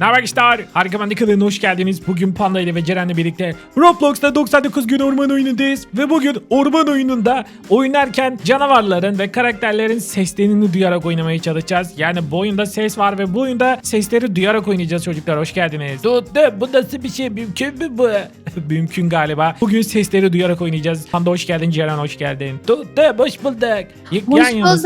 Ne haber arkadaşlar? Harika Bandi kanalına hoş geldiniz. Bugün Panda ile ve Ceren'le birlikte Roblox'ta 99 gün orman oyunundayız. Ve bugün orman oyununda oynarken canavarların ve karakterlerin seslerini duyarak oynamaya çalışacağız. Yani bu oyunda ses var ve bu oyunda sesleri duyarak oynayacağız çocuklar. Hoş geldiniz. Tuttu. Bu nasıl bir şey? Mümkün mü bu? Mümkün galiba. Bugün sesleri duyarak oynayacağız. Panda hoş geldin. Ceren hoş geldin. Tuttu. Hoş bulduk. Hoş yanasınız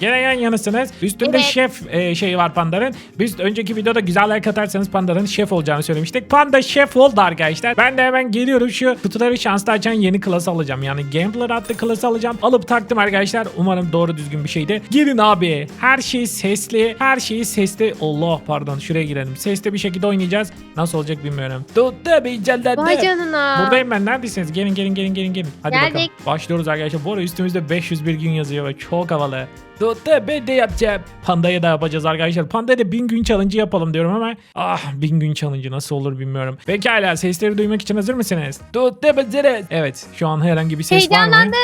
gene. yan yanasınız. Üstünde Evet. şef e, şeyi var pandanın. Biz önceki videoda güzel like atarsanız pandanın şef olacağını söylemiştik. Panda şef oldu arkadaşlar. Ben de hemen geliyorum şu kutuları şanslı açan yeni klası alacağım. Yani Gambler adlı klası alacağım. Alıp taktım arkadaşlar. Umarım doğru düzgün bir şeydi. Girin abi. Her şey sesli. Her şeyi sesli. Allah pardon şuraya girelim. Sesli bir şekilde oynayacağız. Nasıl olacak bilmiyorum. Tuttu bir Vay canına. Buradayım ben. Neredesiniz? Gelin gelin gelin gelin gelin. Hadi Geldik. bakalım. Başlıyoruz arkadaşlar. Bu arada üstümüzde 501 gün yazıyor ve çok havalı. Tuttu ben de yapacağım. Panda'ya da yapacağız arkadaşlar. Panda'ya da 1000 gün challenge yapalım diyorum ama ah 1000 gün challenge nasıl olur bilmiyorum. Pekala sesleri duymak için hazır mısınız? Tuttu hazırız. Evet şu an herhangi bir ses var mı? Heyecanlandım.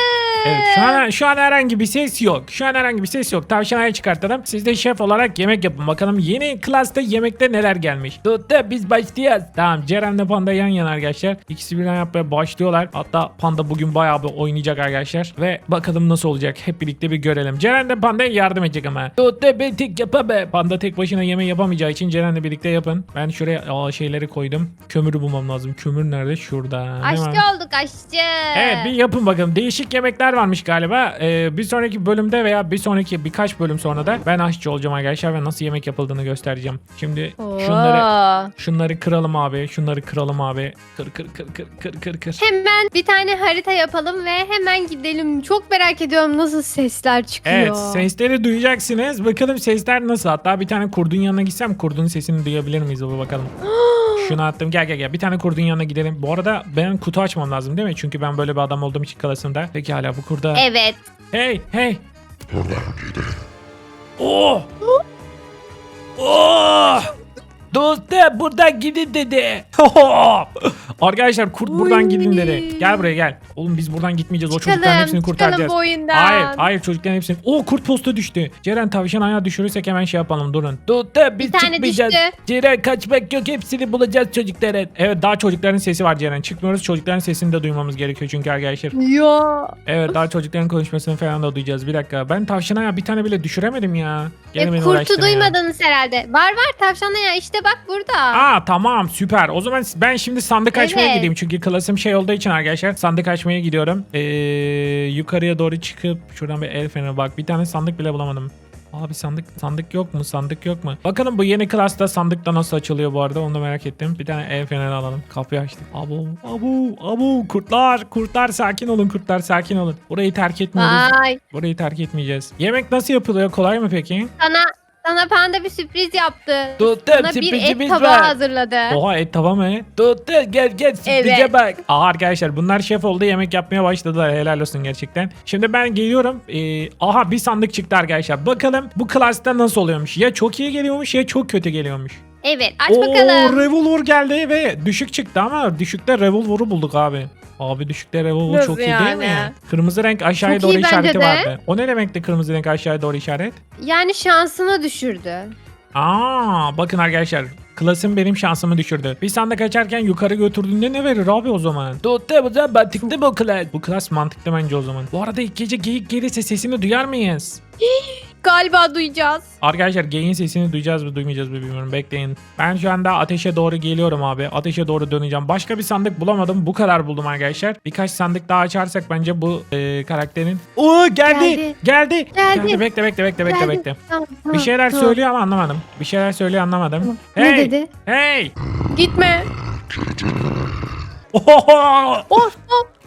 Evet şu an, şu an herhangi bir ses yok. Şu an herhangi bir ses yok. Tavşanaya çıkartalım. Siz de şef olarak yemek yapın. Bakalım yeni klasta yemekte neler gelmiş. Tuttu biz başlayacağız. Tamam Ceren'le Panda yan yana arkadaşlar. İkisi birden yapmaya başlıyorlar. Hatta Panda bugün bayağı bir oynayacak arkadaşlar. Ve bakalım nasıl olacak. Hep birlikte bir görelim. Ceren de Panda'ya yardım edecek ama. Tuttu ben tek yapamam. Panda tek başına yemeği yapamayacağı için Ceren'le birlikte yapın. Ben şuraya aa, şeyleri koydum. Kömürü bulmam lazım. Kömür nerede? Şurada. Aşçı Hemen. olduk aşçı. Evet bir yapın bakalım. Değişik yemekler varmış galiba. Ee, bir sonraki bölümde veya bir sonraki birkaç bölüm sonra da ben aşçı olacağım arkadaşlar ve nasıl yemek yapıldığını göstereceğim. Şimdi şunları Oo. şunları kıralım abi. Şunları kıralım abi. Kır kır kır kır kır kır kır. Hemen bir tane harita yapalım ve hemen gidelim. Çok merak ediyorum nasıl sesler çıkıyor. Evet sesleri duyacaksınız. Bakalım sesler nasıl. Hatta bir tane kurdun yanına gitsem kurdun sesini duyabilir miyiz? Bir bakalım. Şunu attım. Gel gel gel. Bir tane kurdun yanına gidelim. Bu arada ben kutu açmam lazım değil mi? Çünkü ben böyle bir adam olduğum için kalasında. Peki hala bu kurda. Evet. Hey hey. Oh. Oh. Dostum buradan gidin dedi. Arkadaşlar kurt buradan gidin dedi. Gel buraya gel. Oğlum biz buradan gitmeyeceğiz. O çocukların Çıkalım, hepsini çıkalım kurtaracağız. bu oyundan. Hayır, hayır çocukların hepsini. O kurt postu düştü. Ceren tavşan ayağı düşürürsek hemen şey yapalım durun. Dostum biz Bir tane çıkmayacağız. düştü. Ceren kaçmak yok hepsini bulacağız çocukların. Evet daha çocukların sesi var Ceren. Çıkmıyoruz çocukların sesini de duymamız gerekiyor çünkü arkadaşlar. Ya. Evet daha çocukların konuşmasını falan da duyacağız. Bir dakika ben tavşana ya bir tane bile düşüremedim ya. Gene E, beni kurtu uğraştırın ya. duymadınız herhalde. Var var tavşanla ya işte bak burada. Aa tamam süper. O zaman ben şimdi sandık açmaya Evet. gideyim. Çünkü klasım şey olduğu için arkadaşlar sandık açmaya gidiyorum. Ee, yukarıya doğru çıkıp şuradan bir el feneri bak. Bir tane sandık bile bulamadım. Abi sandık sandık yok mu? Sandık yok mu? Bakalım bu yeni klasta sandık da nasıl açılıyor bu arada onu da merak ettim. Bir tane el feneri alalım. Kapıyı açtık. Abu abu abu kurtlar kurtlar sakin olun kurtlar sakin olun. Burayı terk etmiyoruz. Vay. Burayı terk etmeyeceğiz. Yemek nasıl yapılıyor? Kolay mı peki? Sana sana panda bir sürpriz yaptı. Tuttum Sana bir et tabağı hazırladı. Oha et tava mı? Tuttu gel gel sürprize Evet. bak. Aa arkadaşlar bunlar şef oldu yemek yapmaya başladılar helal olsun gerçekten. Şimdi ben geliyorum. Ee, aha bir sandık çıktı arkadaşlar. Bakalım bu klasta nasıl oluyormuş. Ya çok iyi geliyormuş ya çok kötü geliyormuş. Evet aç Oo, bakalım. revolver geldi ve düşük çıktı ama düşükte revolver'ı bulduk abi. Abi düşükte revolver Nasıl çok iyi değil mi? yani? Kırmızı renk aşağıya Çok doğru iyi bence işareti de. vardı. O ne demekti kırmızı renk aşağıya doğru işaret? Yani şansını düşürdü. Aa bakın arkadaşlar. Klasım benim şansımı düşürdü. Bir sandık açarken yukarı götürdüğünde ne verir abi o zaman? Tuttu o zaman mantıklı bu klas. Bu klas mantıklı bence o zaman. Bu arada ilk gece geyik gelirse sesini duyar mıyız? Galiba duyacağız. Arkadaşlar geyin sesini duyacağız mı duymayacağız mı bilmiyorum bekleyin. Ben şu anda ateşe doğru geliyorum abi. Ateşe doğru döneceğim. Başka bir sandık bulamadım. Bu kadar buldum arkadaşlar. Birkaç sandık daha açarsak bence bu e, karakterin... Oo geldi. Geldi. Geldi. Geldi. Geldi. Bekle bekle bekle bekle Geldi. bekle. Tamam, Bir şeyler tamam. söylüyor ama anlamadım. Bir şeyler söylüyor anlamadım. Ne Hey! dedi? Hey! Gitme. Oho! Oh, oh,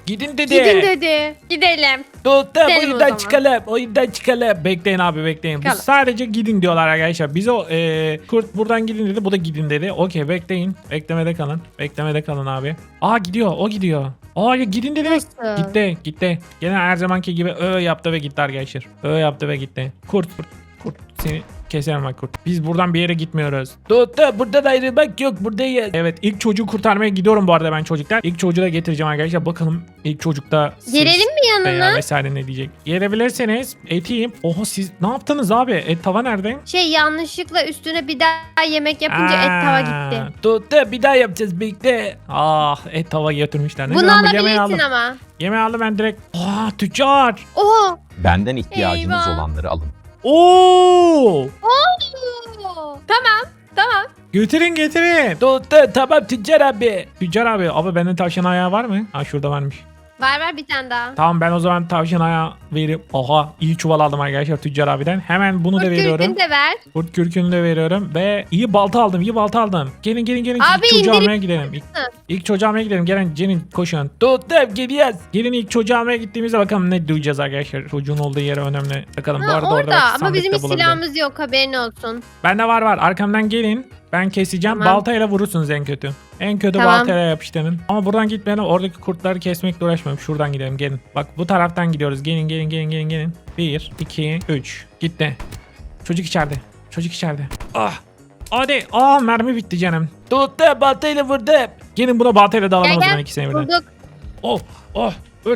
Gidin dedi. gidin dedi. Gidelim. Tuttum Gidelim o oyundan zaman. çıkalım. Oyundan çıkalım. Bekleyin abi bekleyin. Çıkalım. sadece gidin diyorlar arkadaşlar. Biz o e, kurt buradan gidin dedi. Bu da gidin dedi. Okey bekleyin. Beklemede kalın. Beklemede kalın abi. Aa gidiyor. O gidiyor. Aa ya gidin dedi. Nasıl? Gitti. Gitti. Gene her zamanki gibi ö yaptı ve gitti arkadaşlar. Ö yaptı ve gitti. Kurt. Kurt. Kurt seni Keserim bak kurt. Biz buradan bir yere gitmiyoruz. Tuttu buradan ayrılmak yok buradayız. Evet ilk çocuğu kurtarmaya gidiyorum bu arada ben çocuklar. İlk çocuğu da getireceğim arkadaşlar. Bakalım ilk çocukta siz Gelelim mi veya yanına? vesaire ne diyecek. Gelebilirseniz etiyim. Oha siz ne yaptınız abi? Et tava nerede? Şey yanlışlıkla üstüne bir daha yemek yapınca et tava gitti. Tuttu bir daha yapacağız birlikte. Ah et tava götürmüşler. Ne Bunu zaman bu yemeği alabilirsin ama. Yemeği aldım ben direkt. Aa tüccar. Oha. Benden ihtiyacınız Eyvah. olanları alın. Oo! Tamam. Tamam. Götürün getirin. Tuttu tamam tüccar abi. Tüccar abi. Abi bende tavşan ayağı var mı? Ha şurada varmış. Var var bir tane daha. Tamam ben o zaman tavşan ayağı verip aha iyi çuval aldım arkadaşlar tüccar abiden. Hemen bunu da Kurt veriyorum. kürkünü de ver. Kurt kürkünü de veriyorum ve iyi balta aldım iyi balta aldım. Gelin gelin gelin Abi ilk çocuğu almaya gidelim. İlk, ilk çocuğu almaya gidelim. Gelin gelin koşun. Tuttum gidiyoruz. Gelin ilk çocuğu almaya gittiğimizde bakalım ne duyacağız arkadaşlar. Çocuğun olduğu yere önemli. Bakalım bu Ha, arada orada orada ama bizim hiç silahımız yok haberin olsun. Bende var var arkamdan gelin. Ben keseceğim. Tamam. Baltayla vurursunuz en kötü. En kötü Tamam. baltayla yapıştırın. Ama buradan gitmeyelim. Oradaki kurtları kesmekle uğraşmayalım. Şuradan gidelim gelin. Bak bu taraftan gidiyoruz. Gelin gelin gelin gelin gelin. 1, 2, 3. Gitti. Çocuk içeride. Çocuk içeride. Ah. Hadi. Aa mermi bitti canım. Tuttu baltayla vurdu. Gelin buna baltayla dalalım Gel, o zaman gel. ikisine birden. Vurduk. Oh oh öl.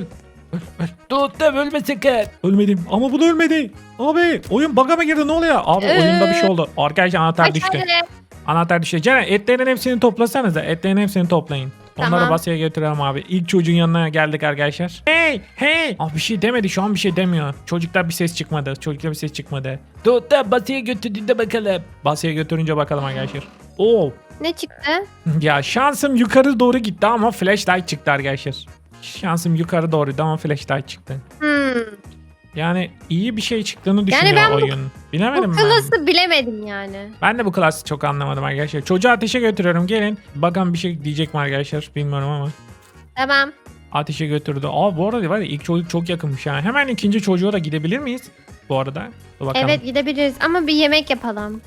Öl öl. Tuttum ölme sakın. Ölmedim ama bu da ölmedi. Abi oyun bug'a mı girdi ne oluyor? Abi Ee? oyunda bir şey oldu. Arkadaşlar anahtar düştü. Aşağıda. Anahtar düştü. Ceren etlerin hepsini toplasanız da etlerin hepsini toplayın. Onları Tamam. basıya götürelim abi. İlk çocuğun yanına geldik arkadaşlar. Hey hey. Abi bir şey demedi şu an bir şey demiyor. Çocuklar bir ses çıkmadı. Çocuklar bir ses çıkmadı. Dur da basıya götürdüğünde bakalım. Basıya götürünce bakalım arkadaşlar. Oo. Ne çıktı? Ya şansım yukarı doğru gitti ama flashlight çıktı arkadaşlar. Şansım yukarı doğruydu ama flashlight çıktı. Hmm. Yani iyi bir şey çıktığını Yani düşünüyor ben bu- oyun. Bilemedim Bu ben. klası bilemedim yani. Ben de bu klası çok anlamadım arkadaşlar. Çocuğu ateşe götürüyorum gelin. Bakalım bir şey diyecek mi arkadaşlar bilmiyorum ama. Tamam. Ateşe götürdü. Aa bu arada var ya ilk çocuk çok yakınmış yani. Hemen ikinci çocuğa da gidebilir miyiz? Bu arada. Dur bakalım. Evet gidebiliriz ama bir yemek yapalım.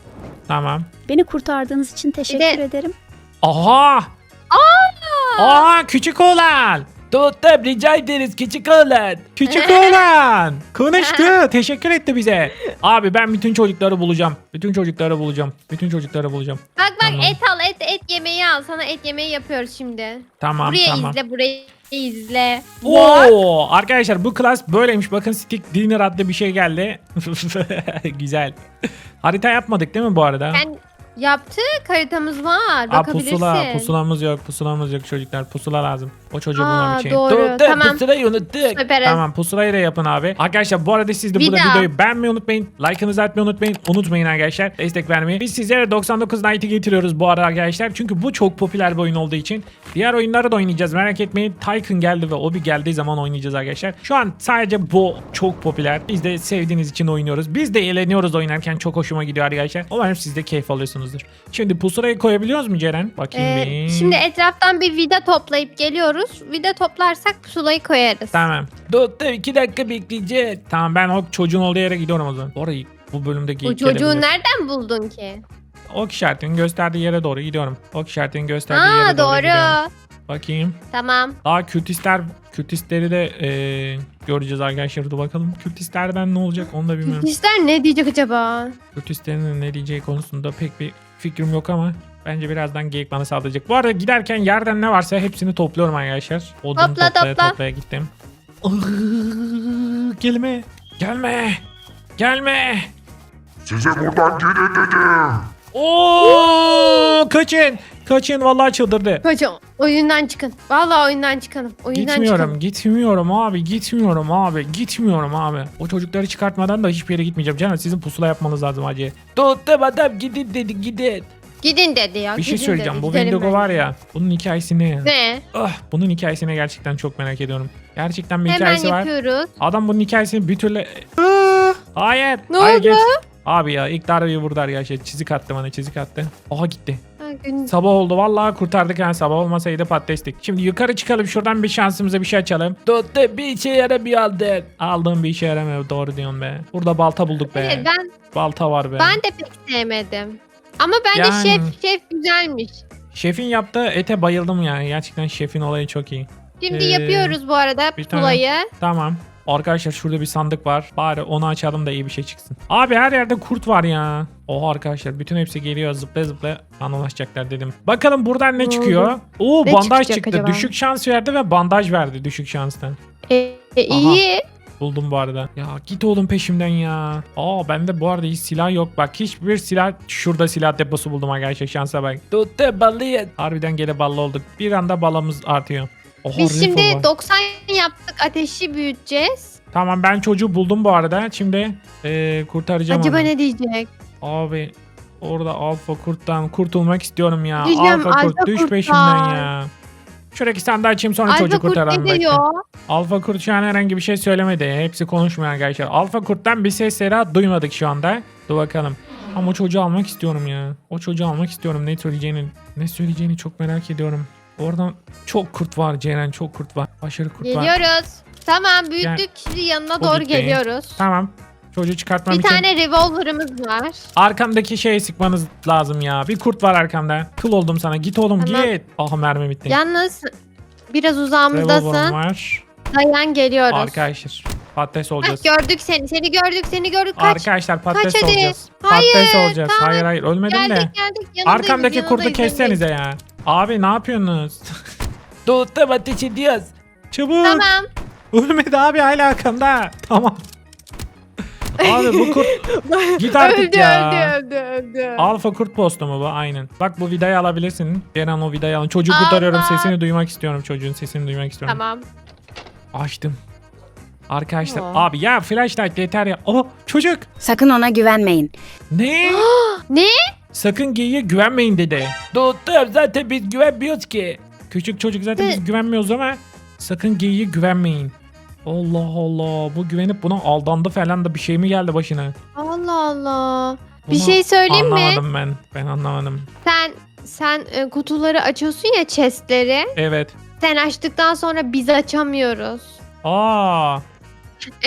Tamam. Beni kurtardığınız için teşekkür de- ederim. Aha! Aa küçük oğlan. Tuttum rica ederiz küçük oğlan. Küçük oğlan. Konuştu. Teşekkür etti bize. Abi ben bütün çocukları bulacağım. Bütün çocukları bulacağım. Bütün çocukları bulacağım. Bak bak Tamam. et al et et yemeği al. Sana et yemeği yapıyoruz şimdi. Tamam buraya tamam. izle burayı izle. Oo, arkadaşlar bu klas böyleymiş. Bakın stick dinner adlı bir şey geldi. Güzel. Harita yapmadık değil mi bu arada? Ben yaptık haritamız var. Aa, Bakabilirsin. pusula, pusulamız yok, pusulamız yok çocuklar. Pusula lazım. O çocuğu Aa, bulmam için. doğru. Dur, dur, Tamam. Pusulayı unuttuk. Süperiz. Tamam pusulayı da yapın abi. Arkadaşlar bu arada siz de burada Vida. videoyu beğenmeyi unutmayın. Like'ınızı atmayı unutmayın. Unutmayın arkadaşlar. Destek vermeyi. Biz sizlere 99 Night'i getiriyoruz bu arada arkadaşlar. Çünkü bu çok popüler bir oyun olduğu için. Diğer oyunları da oynayacağız. Merak etmeyin. Tycoon geldi ve Obi geldiği zaman oynayacağız arkadaşlar. Şu an sadece bu çok popüler. Biz de sevdiğiniz için oynuyoruz. Biz de eğleniyoruz oynarken. Çok hoşuma gidiyor arkadaşlar. Umarım siz de keyif alıyorsunuzdur. Şimdi pusulayı koyabiliyoruz mu Ceren? Bakayım Ee, bir. şimdi etraftan bir vida toplayıp geliyoruz. Vida toplarsak pusulayı koyarız. Tamam. Dur iki dakika bekleyeceğiz. Tamam ben o çocuğun olduğu yere gidiyorum o zaman. Orayı bu bölümde Bu geyik çocuğu gelebilir. nereden buldun ki? Ok işaretinin gösterdiği yere doğru gidiyorum. Ok işaretinin gösterdiği yere Aa doğru gidiyorum. Bakayım. Tamam. Daha kürtistler, kürtistleri de eee, göreceğiz arkadaşlar. Dur bakalım. Kürtistlerden ne olacak onu da bilmiyorum. Kürtistler ne diyecek acaba? Kürtistlerin ne diyeceği konusunda pek bir fikrim yok ama bence birazdan geyik bana saldıracak. Bu arada giderken yerden ne varsa hepsini topluyorum arkadaşlar. Odun Topla, toplaya topla. toplaya gittim. Gelme. Gelme. Gelme. Size buradan gidin dedim. Oo kaçın. Kaçın vallahi çıldırdı. Hocam oyundan çıkın. Vallahi oyundan çıkalım. Oyundan Gitmiyorum, çıkalım. gitmiyorum abi, gitmiyorum abi, gitmiyorum abi. O çocukları çıkartmadan da hiçbir yere gitmeyeceğim. Canım sizin pusula yapmanız lazım acı. Tuttum adam gidin dedi gidin. Gidin dedi ya. Bir şey gidin söyleyeceğim. dedi. Bu Gidelim Wendigo var ya. Bunun hikayesi ne ya? Ne? Ah, bunun hikayesine gerçekten çok merak ediyorum. Gerçekten bir Hemen hikayesi var. yapıyoruz. Adam bunun hikayesini bir türlü... Hayır. Ne hayır, oldu? geç. Abi ya ilk darbeyi vurdu arkadaşlar. Çizik attı bana çizik attı. Aha gitti. Gün... Sabah oldu vallahi kurtardık yani sabah olmasaydı patatestik. Şimdi yukarı çıkalım şuradan bir şansımıza bir şey açalım. Tuttu bir işe yaramıyor aldın. Aldığım bir işe yaramıyor doğru diyorsun be. Burada balta bulduk be. Evet, ben Balta var be. ben de pek sevmedim. Ama bence Yani- şef şef güzelmiş. Şefin yaptığı ete bayıldım yani. Gerçekten şefin olayı çok iyi. Şimdi Ee, yapıyoruz bu arada pusulayı. Tamam. Arkadaşlar şurada bir sandık var. Bari onu açalım da iyi bir şey çıksın. Abi her yerde kurt var ya. Oha arkadaşlar bütün hepsi geliyor zıplaya zıplaya anlaşacaklar dedim. Bakalım buradan ne çıkıyor? Oo Ne bandaj çıkacak çıktı. acaba? Düşük şans verdi ve bandaj verdi düşük şanstan. E, e, iyi. Buldum bu arada. Ya git oğlum peşimden ya. Aa bende bu arada hiç silah yok. Bak hiçbir silah şurada silah deposu buldum arkadaşlar şansa bak. Tuttu ballıyız. Harbiden gele ballı olduk. Bir anda balımız artıyor. Oha, Biz rifle şimdi var. 90 yaptık. Ateşi büyüteceğiz. Tamam ben çocuğu buldum bu arada. Şimdi eee, kurtaracağım Acaba onu. ne diyecek? Abi orada alfa kurttan kurtulmak istiyorum ya. Diyeceğim, alfa kurt alfa düş kurt peşimden ya. Şuradaki sandığı açayım sonra Alfa çocuğu kurt kurtaralım. ne bekle. diyor? Alfa kurt şu an herhangi bir şey söylemedi. Hepsi konuşmuyor arkadaşlar. Alfa kurttan bir ses sera duymadık şu anda. Dur bakalım. Ama o çocuğu almak istiyorum ya. O çocuğu almak istiyorum. Ne söyleyeceğini, ne söyleyeceğini çok merak ediyorum. Oradan çok kurt var Ceren çok kurt var. Aşırı kurt var. Geliyoruz. Tamam büyüttük. Gel. Şimdi yanına doğru gitti. geliyoruz. Tamam. Çocuğu çıkartmam Bir için tane revolver'ımız var. arkamdaki şeyi sıkmanız lazım ya. Bir kurt var arkamda. Kıl oldum sana. Git oğlum Tamam. git. Aha mermi bitti. Yalnız biraz Revolver'ım uzağımızdasın. var. Dayan geliyoruz. Arkadaşlar patates Hah, olacağız. gördük seni. Seni gördük. Seni gördük. Kaç. Arkadaşlar patates Kaç hadi. olacağız. Hayır, patates olacağız. tamam. Hayır hayır ölmedim geldik de. geldik. Yanındayız, Arkamdaki kurdu yanındayız, kessenize ya. Abi ne yapıyorsunuz? Doğuttum ateş ediyoruz. Çabuk. Tamam. Ölmedi abi hala arkamda. Tamam. abi bu kurt git artık öldü, ya. öldü öldü öldü. Alfa kurt postu mu bu? Aynen. Bak bu vidayı alabilirsin. Ceren o vidayı alın. Çocuğu Allah. kurtarıyorum. Sesini duymak istiyorum. Çocuğun sesini duymak istiyorum. Tamam. Açtım. Arkadaşlar Aa. abi ya flashlight yeter ya. Oh çocuk. Sakın ona güvenmeyin. Ne? Ne? Sakın geyiğe güvenmeyin dedi. Doktor zaten biz güvenmiyoruz ki. Küçük çocuk zaten biz güvenmiyoruz ama sakın geyiğe güvenmeyin. Allah Allah bu güvenip buna aldandı falan da bir şey mi geldi başına? Allah Allah. Bir Bunu şey söyleyeyim mi? Anlamadım ben. Ben anlamadım. Sen sen e, kutuları açıyorsun ya chestleri. Evet. Sen açtıktan sonra biz açamıyoruz. Aa.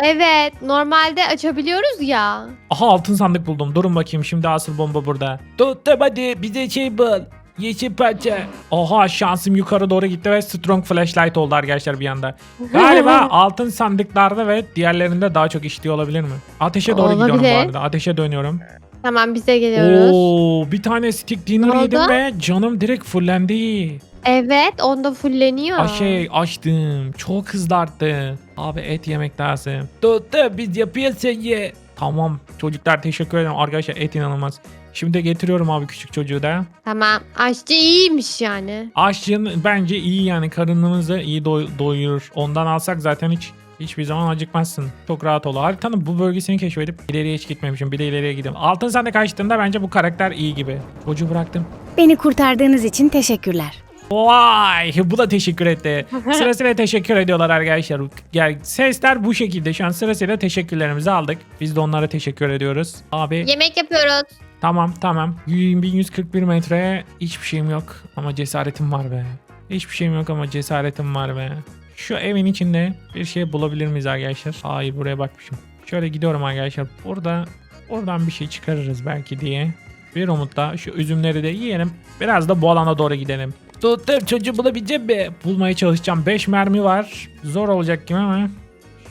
Evet, normalde açabiliyoruz ya. Aha altın sandık buldum. Durun bakayım şimdi asıl bomba burada. Tuttum hadi bize şey bul. Yeşil parça. Oha şansım yukarı doğru gitti ve strong flashlight oldu arkadaşlar bir anda. Galiba altın sandıklarda ve diğerlerinde daha çok işliyor olabilir mi? Ateşe doğru gidiyorum bu Olabilir. arada. Ateşe dönüyorum. Tamam bize geliyoruz. Oo, bir tane stick dinner Ne yedim oldu? ve canım direkt fullendi. Evet, onda fulleniyor. Aa, şey açtım. Çok hızlı arttı. Abi et yemek lazım. Tuttu biz yapıyoruz sen ye. Tamam çocuklar teşekkür ederim. Arkadaşlar et inanılmaz. Şimdi getiriyorum abi küçük çocuğu da. Tamam, aşçı iyiymiş yani. Aşçının bence iyi yani karınımızı iyi doy- doyurur. Ondan alsak zaten hiç hiçbir zaman acıkmazsın. Çok rahat ol. Haritanın bu bölgesini keşfedip ileriye hiç gitmemişim. Bir de ileriye gidiyorum. Altın sandık açtığında bence bu karakter iyi gibi. Çocuğu bıraktım. Beni kurtardığınız için teşekkürler. Vay bu da teşekkür etti. Sırasıyla teşekkür ediyorlar arkadaşlar. Yani sesler bu şekilde. Şu an sırasıyla teşekkürlerimizi aldık. Biz de onlara teşekkür ediyoruz. Abi Yemek yapıyoruz. tamam tamam. 1141 metreye hiçbir şeyim yok. Ama cesaretim var be. Hiçbir şeyim yok ama cesaretim var be. Şu evin içinde bir şey bulabilir miyiz arkadaşlar? Hayır buraya bakmışım. Şöyle gidiyorum arkadaşlar. Burada oradan bir şey çıkarırız belki diye. Bir umutla şu üzümleri de yiyelim. Biraz da bu alana doğru gidelim. Tuttum çocuğu bulabileceğim mi? Bulmaya çalışacağım. 5 mermi var. Zor olacak gibi ama.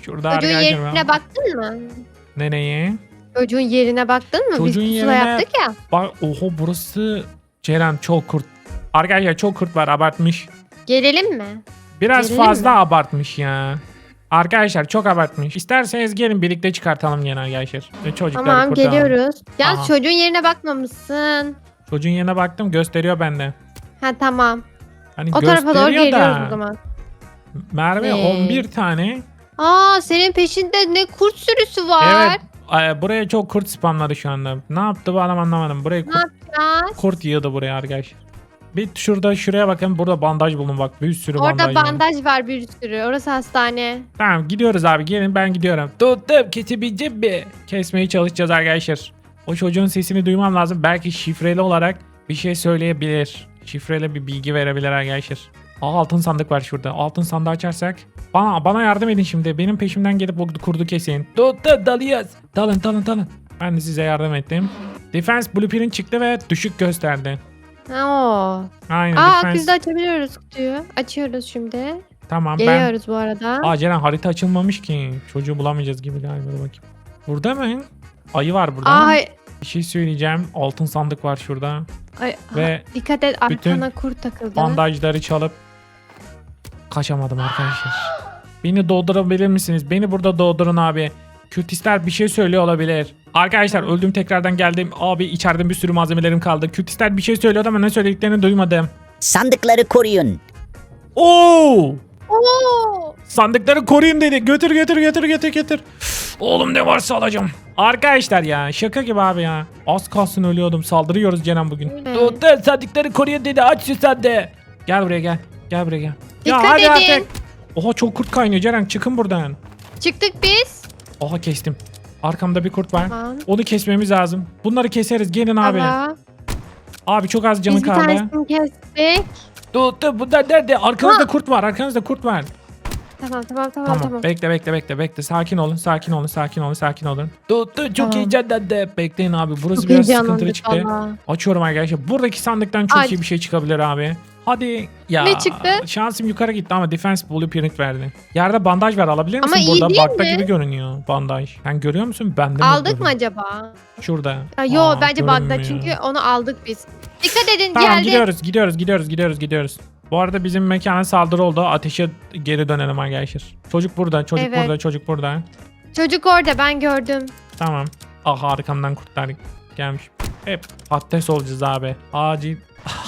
Şurada Çocuğun arkadaşlar. yerine baktın mı? Nereye? Çocuğun yerine baktın mı? Çocuğun Biz yerine- yaptık ya. Bak oho burası Ceren çok kurt. Arkadaşlar çok kurt var abartmış. Gelelim mi? Biraz Gelelim fazla mi? abartmış ya. Arkadaşlar çok abartmış. İsterseniz gelin birlikte çıkartalım gene arkadaşlar. Çocukları Tamam kurtaralım. geliyoruz. Ya Aha. çocuğun yerine bakmamışsın. Çocuğun yerine baktım gösteriyor bende. Ha tamam. Hani O tarafa doğru geliyoruz da, o zaman. Merve Ee. 11 tane. Aa senin peşinde ne kurt sürüsü var. Evet. ay, Buraya çok kurt spamladı şu anda. Ne yaptı bu adam anlamadım. Buraya Ne kurt, yapacağız? kurt yığdı buraya arkadaşlar. Bir şurada şuraya bakın. Burada bandaj buldum bak. Bir sürü Orada bandaj. var. bandaj var bir sürü. Orası hastane. Tamam gidiyoruz abi gelin ben gidiyorum. Tuttum kesebileceğim mi? Kesmeye çalışacağız arkadaşlar. O çocuğun sesini duymam lazım. Belki şifreli olarak bir şey söyleyebilir. Şifreli bir bilgi verebilir arkadaşlar. Aa altın sandık var şurada. Altın sandığı açarsak. Bana bana yardım edin şimdi. Benim peşimden gelip o kurdu kesin. Tuttum dalıyoruz. Dalın dalın dalın. Ben de size yardım ettim. Defense blueprint çıktı ve düşük gösterdi. Ha o. Aynen Aa defense. biz de açabiliyoruz kutuyu. Açıyoruz şimdi. Tamam ben... Geliyoruz bu arada. Aa Ceren harita açılmamış ki. Çocuğu bulamayacağız gibi galiba. Bakayım. Burada mı? Ayı var burada. Aa, hay- Bir şey söyleyeceğim. Altın sandık var şurada. ay, Ve dikkat et bütün arkana kurt takıldı. bandajları çalıp kaçamadım arkadaşlar. Beni doldurabilir misiniz? Beni burada doldurun abi. Kürtistler bir şey söylüyor olabilir. Arkadaşlar öldüm tekrardan geldim. Abi içeride bir sürü malzemelerim kaldı. Kürtistler bir şey söylüyordu ama ne söylediklerini duymadım. Sandıkları koruyun. Oo! Oo! Sandıkları koruyun dedi. Götür götür götür götür götür. Üf, Oğlum ne varsa alacağım. Arkadaşlar ya şaka gibi abi ya. Az kalsın ölüyordum. Saldırıyoruz Ceren bugün. Doktor sandıkları koruyun dedi. Aç şu sandığı. Gel buraya gel. Gel buraya gel. Dikkat edin. Oha çok kurt kaynıyor Ceren çıkın buradan. Çıktık biz. Oha kestim. Arkamda bir kurt var. Tamam. Onu kesmemiz lazım. Bunları keseriz. Gelin abi. Tamam. Abi çok az canı Biz bir kaldı. tanesini kestik. Doktor bunlar nerede? Arkanızda Ha. kurt var. Arkanızda kurt var. Tamam tamam tamam Tamam, tamam. bekle bekle bekle bekle sakin olun sakin olun sakin olun sakin olun. Tuttu çok Tamam. heyecanlandı. Bekleyin abi burası Çok biraz heyecanlandık sıkıntılı çıktı. valla. Açıyorum arkadaşlar buradaki sandıktan çok Aç. iyi bir şey çıkabilir abi. Hadi ya. Ne çıktı? Şansım yukarı gitti ama defense blueprint verdi. Yerde bandaj var alabilir misin? Ama iyi Burada değil bakta mi? gibi görünüyor bandaj. Sen görüyor musun? Bende mi Aldık mı acaba? Şurada. Ya, yo Aa, bence bug'da görünmüyor. çünkü onu aldık biz. Dikkat edin Tamam geldi. gidiyoruz gidiyoruz gidiyoruz gidiyoruz gidiyoruz. Bu arada bizim mekana saldırı oldu. Ateşe geri dönelim arkadaşlar. Çocuk burada, çocuk Evet. burada, çocuk burada. Çocuk orada ben gördüm. Tamam. Aha arkamdan kurtlar gelmiş. Hep patates olacağız abi. Acil.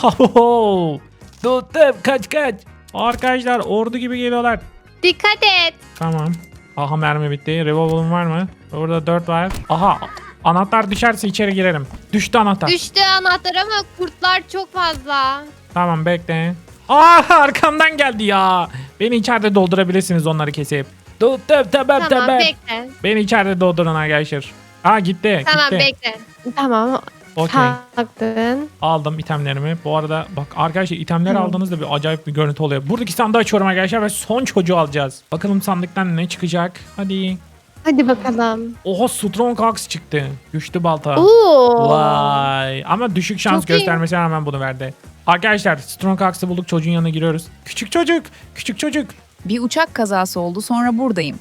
Tuttum kaç kaç. Arkadaşlar ordu gibi geliyorlar. Dikkat et. Tamam. Aha mermi bitti. Revolver'ım var mı? Burada 4 var. Aha anahtar düşerse içeri girerim. Düştü anahtar. Düştü anahtar ama kurtlar çok fazla. Tamam bekle. Aa arkamdan geldi ya. Beni içeride doldurabilirsiniz onları kesip. Tuttum tamam Tamam, tamam. bekle. Beni içeride doldurun arkadaşlar. Aa gitti. Tamam gitti. bekle. Tamam Okey. taktın. Aldım itemlerimi. Bu arada bak arkadaşlar itemler aldığınızda bir acayip bir görüntü oluyor. Buradaki sandığı açıyorum arkadaşlar ve son çocuğu alacağız. Bakalım sandıktan ne çıkacak. Hadi. Hadi bakalım. Oha Strong Axe çıktı. Güçlü balta. Oo. Vay. Ama düşük şans Çok iyi. göstermesine rağmen bunu verdi. Arkadaşlar Strong Axe'ı bulduk çocuğun yanına giriyoruz. Küçük çocuk. Küçük çocuk. Bir uçak kazası oldu sonra buradayım.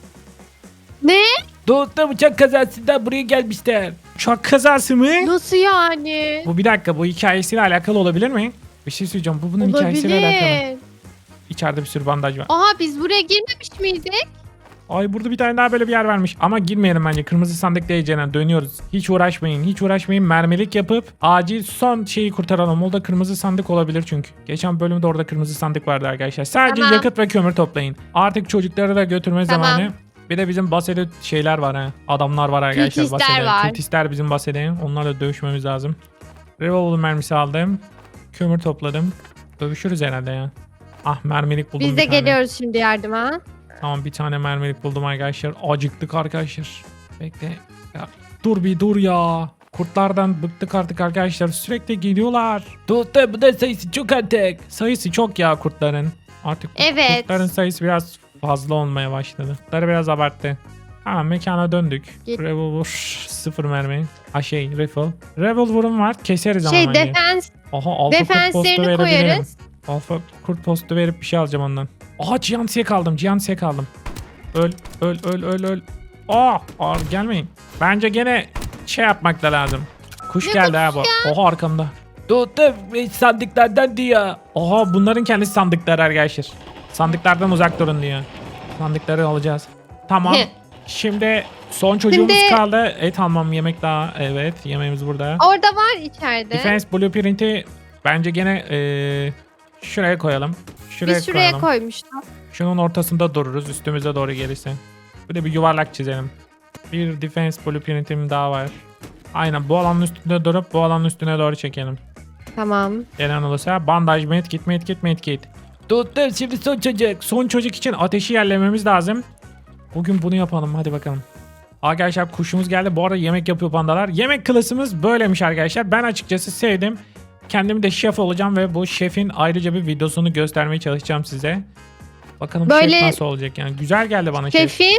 Ne? Doğutta uçak kazasından buraya gelmişler. Uçak kazası mı? Nasıl yani? Bu bir dakika bu hikayesiyle alakalı olabilir mi? Bir şey söyleyeceğim. Bu bunun hikayesiyle alakalı. Olabilir. İçeride bir sürü bandaj var. Aha biz buraya girmemiş miydik? Ay burada bir tane daha böyle bir yer varmış. Ama girmeyelim bence. Kırmızı sandık Ceren. Dönüyoruz. Hiç uğraşmayın. Hiç uğraşmayın. Mermilik yapıp acil son şeyi kurtaralım. O da kırmızı sandık olabilir çünkü. Geçen bölümde orada kırmızı sandık vardı arkadaşlar. Sadece Tamam. yakıt ve kömür toplayın. Artık çocukları da götürme Tamam. zamanı. Bir de bizim bahsede şeyler var ha. Adamlar var arkadaşlar Kültistler bahsede. var. Kültistler bizim bahsede. Onlarla dövüşmemiz lazım. Revolver mermisi aldım. Kömür topladım. Dövüşürüz herhalde ya. Ah mermilik buldum Biz bir de tane. geliyoruz şimdi yardıma. Tamam bir tane mermilik buldum arkadaşlar. Acıktık arkadaşlar. Bekle. Ya, dur bir dur ya. Kurtlardan bıktık artık arkadaşlar. Sürekli geliyorlar. Tuttu bu da sayısı çok artık. Sayısı çok ya kurtların. Artık Evet. kurtların sayısı biraz fazla olmaya başladı. Kurtları biraz abarttı. Tamam mekana döndük. Git. Revolver sıfır mermi. Ha şey rifle. Revolver'ım var. Keseriz ama Şey bence. defens, Aha alfa kurt postu verebilirim. koyarız. Alfa kurt postu verip bir şey alacağım ondan. Aha Giantsi'ye kaldım. Giantsi'ye kaldım. Öl öl öl öl öl. Aa, aa gelmeyin. Bence gene şey yapmak da lazım. Kuş Ne geldi ha bu. Oha arkamda. Tuttum sandıklardan diyor. Oha bunların kendi sandıkları arkadaşlar. Sandıklardan uzak durun diyor. Sandıkları alacağız. Tamam. Heh. Şimdi son çocuğumuz Şimdi- kaldı. Et almam yemek daha. Evet yemeğimiz burada. Orada var içeride. Defense Blueprint'i bence gene eee, şuraya koyalım. Şuraya, Biz şuraya koyalım. koymuştuk. Şunun ortasında dururuz üstümüze doğru gelirse. Bir de bir yuvarlak çizelim. Bir Defense Blueprint'im daha var. Aynen bu alanın üstünde durup bu alanın üstüne doğru çekelim. Tamam. Gelen olursa bandaj medkit medkit medkit. Tuttum şimdi son çocuk. Son çocuk için ateşi yerlememiz lazım. Bugün bunu yapalım hadi bakalım. Arkadaşlar kuşumuz geldi. Bu arada yemek yapıyor pandalar. Yemek klasımız böylemiş arkadaşlar. Ben açıkçası sevdim. Kendim de şef olacağım ve bu şefin ayrıca bir videosunu göstermeye çalışacağım size. Bakalım şef Böyle- nasıl olacak yani. Güzel geldi bana şef. Şefin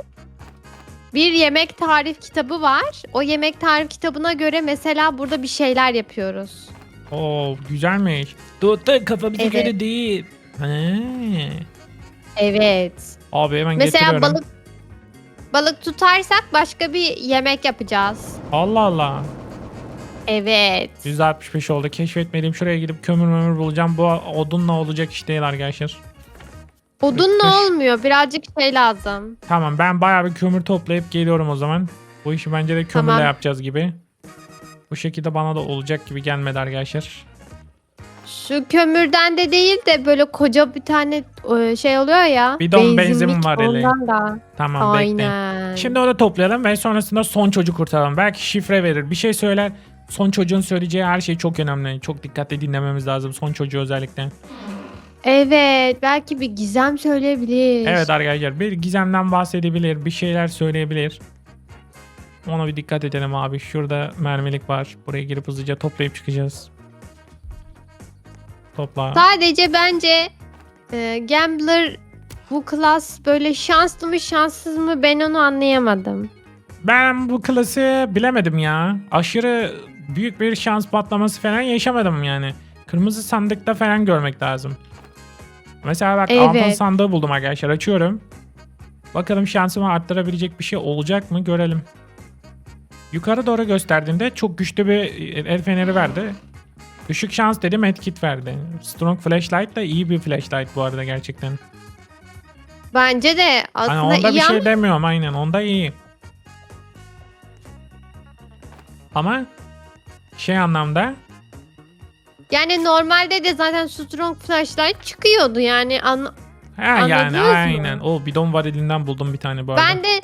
bir yemek tarif kitabı var. O yemek tarif kitabına göre mesela burada bir şeyler yapıyoruz. Oo güzelmiş. Tuttu kafamıza Evet. göre değil. He. Evet. Abi hemen Mesela getiriyorum. balık balık tutarsak başka bir yemek yapacağız. Allah Allah. Evet. %65 oldu. Keşfetmediğim şuraya gidip kömür mömür bulacağım. Bu odunla olacak iş değil arkadaşlar. Odunla Kış. olmuyor. Birazcık şey lazım. Tamam ben bayağı bir kömür toplayıp geliyorum o zaman. Bu işi bence de kömürle Tamam. yapacağız gibi. Bu şekilde bana da olacak gibi gelmedi arkadaşlar. Şu kömürden de değil de böyle koca bir tane e, şey oluyor ya. Bidon benzin benzinlik, var hele. Ondan da. Tamam bekle. Aynen. Şimdi onu toplayalım ve sonrasında son çocuğu kurtaralım. Belki şifre verir. Bir şey söyler. Son çocuğun söyleyeceği her şey çok önemli. Çok dikkatli dinlememiz lazım. Son çocuğu özellikle. Evet. Belki bir gizem söyleyebilir. Evet arkadaşlar bir gizemden bahsedebilir. Bir şeyler söyleyebilir. Ona bir dikkat edelim abi. Şurada mermilik var. Buraya girip hızlıca toplayıp çıkacağız. Topla. Sadece bence e, Gambler bu klas böyle şanslı mı şanssız mı ben onu anlayamadım. Ben bu klası bilemedim ya. Aşırı büyük bir şans patlaması falan yaşamadım yani. Kırmızı sandıkta falan görmek lazım. Mesela bak Evet. altın sandığı buldum arkadaşlar. Açıyorum. Bakalım şansımı arttırabilecek bir şey olacak mı görelim. Yukarı doğru gösterdiğinde çok güçlü bir el feneri verdi. Düşük şans dedi medkit verdi. Strong flashlight da iyi bir flashlight bu arada gerçekten. Bence de Hani aslında onda iyi bir şey ama demiyorum aynen onda iyi. Ama şey anlamda yani normalde de zaten strong flashlight çıkıyordu yani an- ha yani Anladınız mı? aynen o bidon varilinden buldum bir tane bu arada. ben de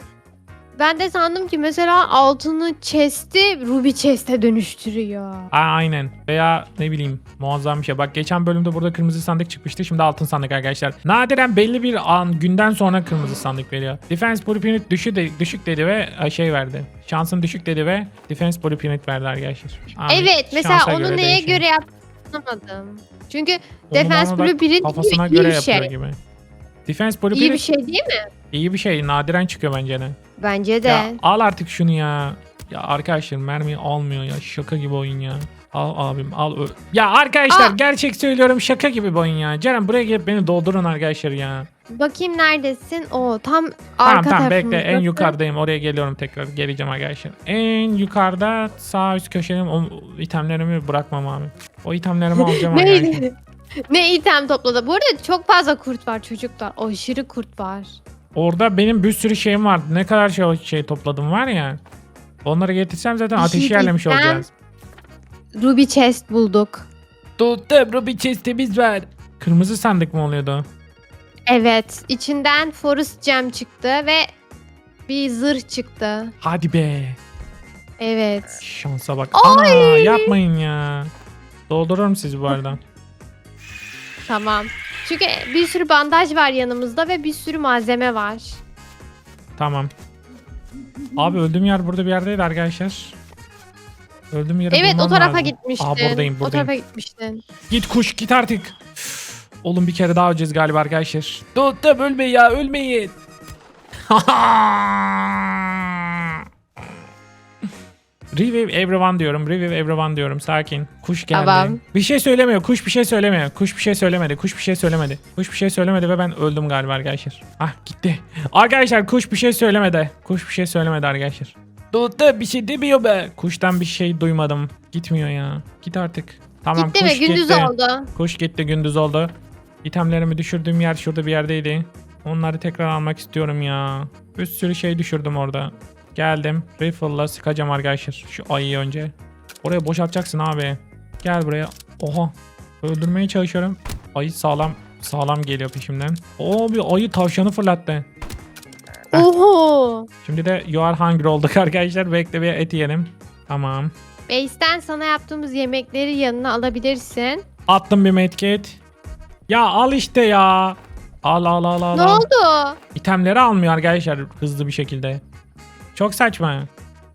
ben de sandım ki mesela altını chest'i ruby chest'e dönüştürüyor. Aa, aynen veya ne bileyim muazzam bir şey. Bak geçen bölümde burada kırmızı sandık çıkmıştı şimdi altın sandık arkadaşlar. Nadiren belli bir an günden sonra kırmızı sandık veriyor. Defense blueprint düşük, de- düşük dedi ve ay, şey verdi. Şansın düşük dedi ve defense blueprint verdi arkadaşlar. Abi, evet mesela şansa onu neye değişiyor. göre yapamadım. Çünkü Onu defense bana blueprint kafasına iyi, iyi göre bir yapıyor şey. gibi. Defense blueprint İyi bir şey değil mi? iyi bir şey. Nadiren çıkıyor bence de. Bence de. Ya al artık şunu ya. Ya arkadaşlar mermi almıyor ya. Şaka gibi oyun ya. Al abim al. ö- Ya arkadaşlar Aa! gerçek söylüyorum şaka gibi bir oyun ya. Ceren buraya gelip beni doldurun arkadaşlar ya. Bakayım neredesin? O tam Tamam arka tamam bekle en yukarıdayım. Oraya geliyorum tekrar. Geleceğim arkadaşlar. En yukarıda sağ üst köşede o itemlerimi bırakmam abi. O itemlerimi alacağım arkadaşlar. Neydi? ne item topladı? Bu arada çok fazla kurt var çocuklar. Aşırı kurt var. Orada benim bir sürü şeyim vardı. Ne kadar şey, şey topladım var ya. Onları getirsem zaten Bir şey ateşi yerlemiş diyeceğim. olacağız. Ruby chest bulduk. Tuttum Ruby chest'imiz var. Kırmızı sandık mı oluyordu? Evet. içinden forest gem çıktı ve bir zırh çıktı. Hadi be. Evet. Şansa bak. Ana yapmayın ya. Doldururum sizi bu arada. Tamam. Çünkü bir sürü bandaj var yanımızda ve bir sürü malzeme var. Tamam. Abi öldüğüm yer burada bir yerdeydi arkadaşlar. Öldüğüm yeri Evet o bulmam tarafa lazım. gitmiştin. Aa buradayım O buradayım. tarafa gitmiştin. Git kuş git artık. Üf, Oğlum bir kere daha öleceğiz galiba arkadaşlar. Tuttum ölme ya ölmeyin. Revive everyone diyorum. Revive everyone diyorum. Sakin. Kuş geldi. Tamam. Bir şey söylemiyor. Kuş bir şey söylemiyor. Kuş bir şey söylemedi. Kuş bir şey söylemedi. Kuş bir şey söylemedi ve ben öldüm galiba arkadaşlar. Ah gitti. Arkadaşlar kuş bir şey söylemedi. Kuş bir şey söylemedi arkadaşlar. Tuttu bir şey demiyor be. Kuştan bir şey duymadım. Gitmiyor ya. Git artık. Tamam Gitti mi? kuş Gündüz gitti. oldu. Kuş gitti gündüz oldu. İtemlerimi düşürdüğüm yer şurada bir yerdeydi. Onları tekrar almak istiyorum ya. Bir sürü şey düşürdüm orada. Geldim. Rifle'la sıkacağım arkadaşlar. Şu ayıyı önce. Oraya boşaltacaksın abi. Gel buraya. Oha. Öldürmeye çalışıyorum. Ayı sağlam sağlam geliyor peşimden. Oo bir ayı tavşanı fırlattı. Oho. Şimdi de you are hungry olduk arkadaşlar. Bekle bir et yiyelim. Tamam. Base'ten sana yaptığımız yemekleri yanına alabilirsin. Attım bir medkit. Ya al işte ya. Al al al al. Ne al. oldu? İtemleri almıyor arkadaşlar hızlı bir şekilde. Çok saçma.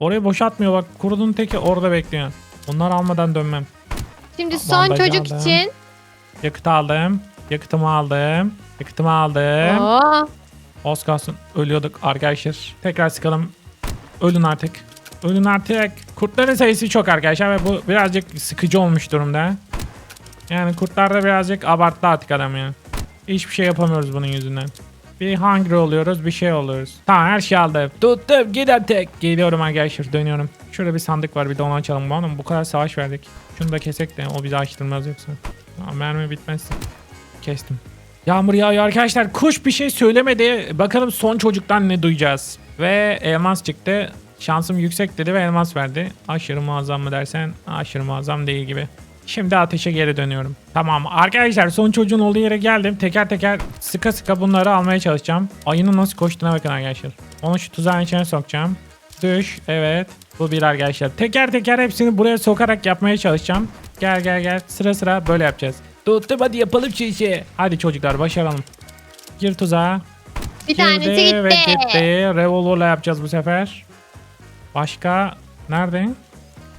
Orayı boşaltmıyor bak kurudun teki orada bekliyor. Onları almadan dönmem. Şimdi son Bandajı çocuk aldım. için. Yakıt aldım. Yakıtımı aldım. Yakıtımı aldım. Oo. Az kalsın ölüyorduk arkadaşlar. Tekrar sıkalım. Ölün artık. Ölün artık. Kurtların sayısı çok arkadaşlar ve bu birazcık sıkıcı olmuş durumda. Yani kurtlar da birazcık abarttı artık adam ya. Hiçbir şey yapamıyoruz bunun yüzünden. Bir hungry oluyoruz bir şey oluyoruz. Tamam her şey aldım. Tuttum git artık. Geliyorum arkadaşlar dönüyorum. Şurada bir sandık var bir de onu açalım. Oğlum bu kadar savaş verdik. Şunu da kesek de o bizi açtırmaz yoksa. Tamam mermi bitmez. Kestim. Yağmur yağıyor arkadaşlar. Kuş bir şey söylemedi. Bakalım son çocuktan ne duyacağız. Ve elmas çıktı. Şansım yüksek dedi ve elmas verdi. Aşırı muazzam mı dersen aşırı muazzam değil gibi. Şimdi ateşe geri dönüyorum. Tamam arkadaşlar son çocuğun olduğu yere geldim. Teker teker sıka sıka bunları almaya çalışacağım. Ayının nasıl koştuğuna bakın arkadaşlar. Onu şu tuzağın içine sokacağım. Düş. Evet. Bu bir arkadaşlar. Teker teker hepsini buraya sokarak yapmaya çalışacağım. Gel gel gel. Sıra sıra böyle yapacağız. Tuttum hadi yapalım şu işi. Hadi çocuklar başaralım. Gir tuzağa. Bir tanesi Girdi ve gitti. gitti. Revolver'la yapacağız bu sefer. Başka nerede?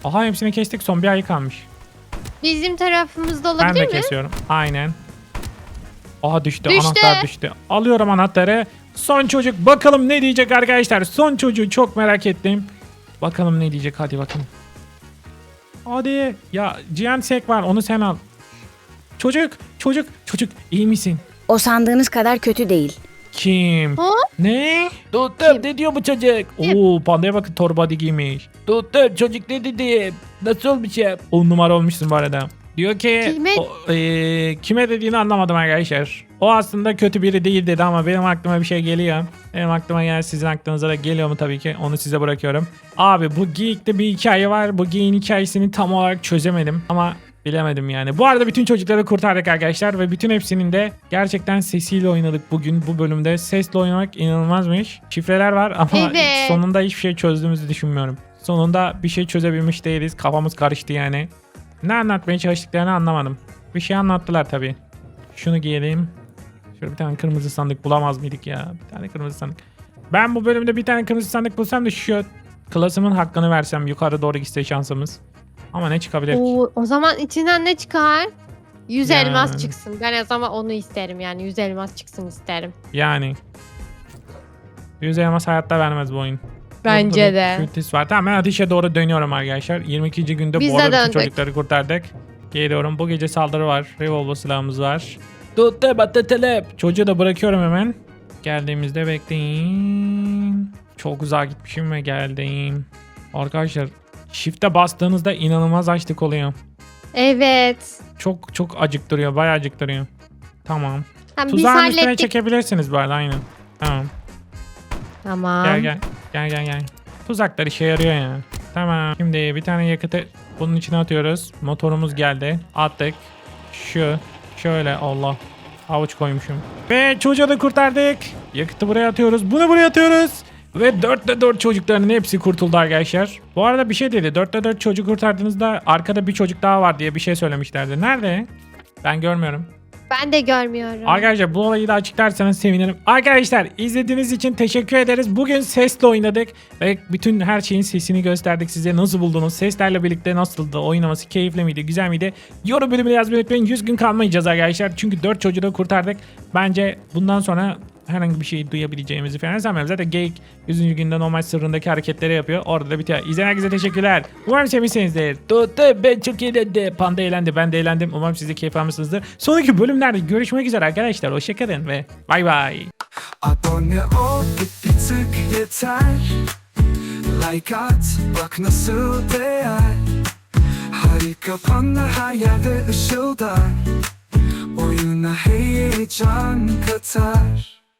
Aha hepsini kestik. Son bir ayı kalmış. Bizim tarafımızda Ben olabilir de mi? kesiyorum. Aynen. Aha düştü. Düştü. Anahtar düştü. Alıyorum anahtarı. Son çocuk. Bakalım ne diyecek arkadaşlar. Son çocuğu çok merak ettim. Bakalım ne diyecek. Hadi bakalım. Hadi. Ya Sek var. Onu sen al. Çocuk. Çocuk. Çocuk. iyi misin? O sandığınız kadar kötü değil. Kim? Ha? Ne? Tuttum ne diyor bu çocuk? Oo pandaya bakın torba giymiş. Tuttum çocuk ne dedi? Nasıl olmuş ya? 10 numara olmuşsun bu arada. Diyor ki Kime? o, eee, kime dediğini anlamadım arkadaşlar. O aslında kötü biri değil dedi ama benim aklıma bir şey geliyor. Benim aklıma gel sizin aklınıza da geliyor mu tabii ki onu size bırakıyorum. Abi bu geyikte bir hikaye var. Bu geyiğin hikayesini tam olarak çözemedim ama bilemedim yani. Bu arada bütün çocukları kurtardık arkadaşlar ve bütün hepsinin de gerçekten sesiyle oynadık bugün bu bölümde. Sesle oynamak inanılmazmış. Şifreler var ama Evet. sonunda hiçbir şey çözdüğümüzü düşünmüyorum. Sonunda bir şey çözebilmiş değiliz. Kafamız karıştı yani. Ne anlatmaya çalıştıklarını anlamadım. Bir şey anlattılar tabii. Şunu giyelim. Şöyle bir tane kırmızı sandık bulamaz mıydık ya? Bir tane kırmızı sandık. Ben bu bölümde bir tane kırmızı sandık bulsam da şu klasımın hakkını versem yukarı doğru gitse şansımız. Ama ne çıkabilir ki? Oo, o zaman içinden ne çıkar? 100 Yani. elmas çıksın. Ben o zaman onu isterim yani 100 elmas çıksın isterim. Yani. Yüz elmas hayatta vermez bu oyun. Bence Burada bir de. Kültis var. Tamam ben ateşe doğru dönüyorum arkadaşlar. 22. günde Biz bu de arada bütün döndük. çocukları kurtardık. Geliyorum. Bu gece saldırı var. Revolver silahımız var. Tuttu batatelep. Çocuğu da bırakıyorum hemen. Geldiğimizde bekleyin. Çok uzağa gitmişim ve geldim. Arkadaşlar shift'e bastığınızda inanılmaz açlık oluyor. Evet. Çok çok acıktırıyor. Bayağı acıktırıyor. Tamam. Tamam, biz Tuzağın üstüne hallettik. çekebilirsiniz bu arada aynen. Tamam. Tamam. Gel gel. Gel gel gel. Tuzaklar işe yarıyor ya. Tamam. Şimdi bir tane yakıtı bunun içine atıyoruz. Motorumuz geldi. Attık. Şu. Şöyle Allah. Havuç koymuşum. Ve çocuğu da kurtardık. Yakıtı buraya atıyoruz. Bunu buraya atıyoruz. Ve 4'te 4 çocukların hepsi kurtuldu arkadaşlar. Bu arada bir şey dedi. 4'te 4 çocuk kurtardığınızda arkada bir çocuk daha var diye bir şey söylemişlerdi. Nerede? Ben görmüyorum. Ben de görmüyorum. Arkadaşlar bu olayı da açıklarsanız sevinirim. Arkadaşlar izlediğiniz için teşekkür ederiz. Bugün sesle oynadık ve bütün her şeyin sesini gösterdik size. Nasıl buldunuz? Seslerle birlikte nasıldı? Oynaması keyifli miydi? Güzel miydi? Yorum bölümüne yazmayı unutmayın. 100 gün kalmayacağız arkadaşlar. Çünkü 4 çocuğu da kurtardık. Bence bundan sonra herhangi bir şey duyabileceğimizi falan sanmıyorum. Zaten Geyik 100. günde normal sırrındaki hareketleri yapıyor. Orada da bitiyor. İzleyen herkese teşekkürler. Umarım sevmişsinizdir. Tuttu ben çok eğlendim. Panda eğlendi. Ben de eğlendim. Umarım siz de keyif almışsınızdır. Sonraki bölümlerde görüşmek üzere arkadaşlar. Hoşçakalın ve bay bay. Abone ol bir, tık yeter Like at bak nasıl değer Harika panda her yerde ışıldar Oyuna heyecan katar